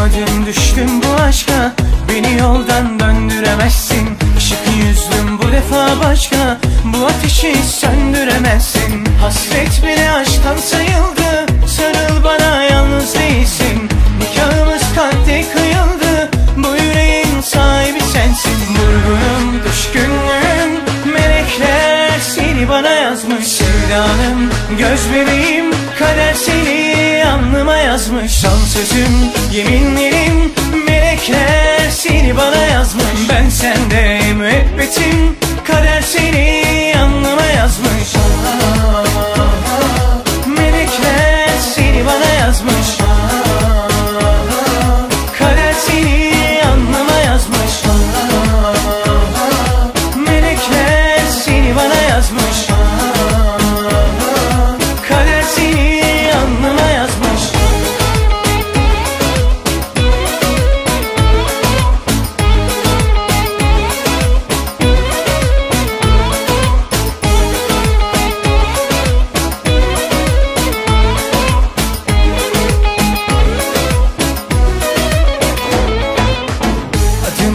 Kıramadım düştüm bu aşka. Beni yoldan döndüremezsin. Şık yüzlüm bu defa başka. Bu ateşi söndüremezsin. Hasret bile aşktan sayıldı. Sarıl bana yalnız değilsin. Nikahımız kalpte kıyıldı. Bu yüreğin sahibi sensin. Vurgunum düşkünlüğüm Melekler seni bana yazmış. Sevdanım göz bebeğim Kader seni alnıma yazmış. Son sözüm, yeminlerim Melekler seni bana yazmış. Ben sende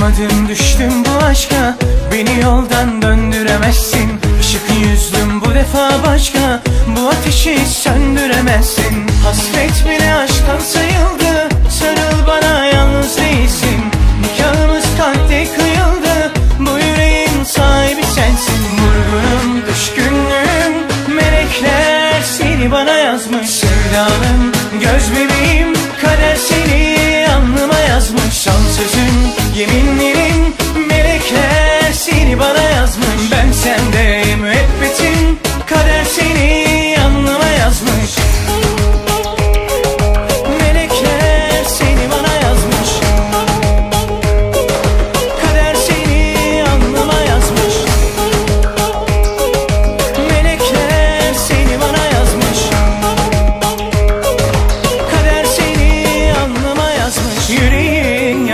Adım adım düştüm bu aşka. Beni yoldan döndüremezsin. Işık yüzlüm bu defa başka. Bu ateşi söndüremezsin. Hasret bile aşktan sayıldı. Sarıl bana yalnız değilsin. Nikahımız kalpte kıyıldı. Bu yüreğin sahibi sensin. Vurgunum, düşkünlüğüm Melekler seni bana yazmış. Sevdanım, göz bebeğim Kader seni alnıma yazmış. Son sözün,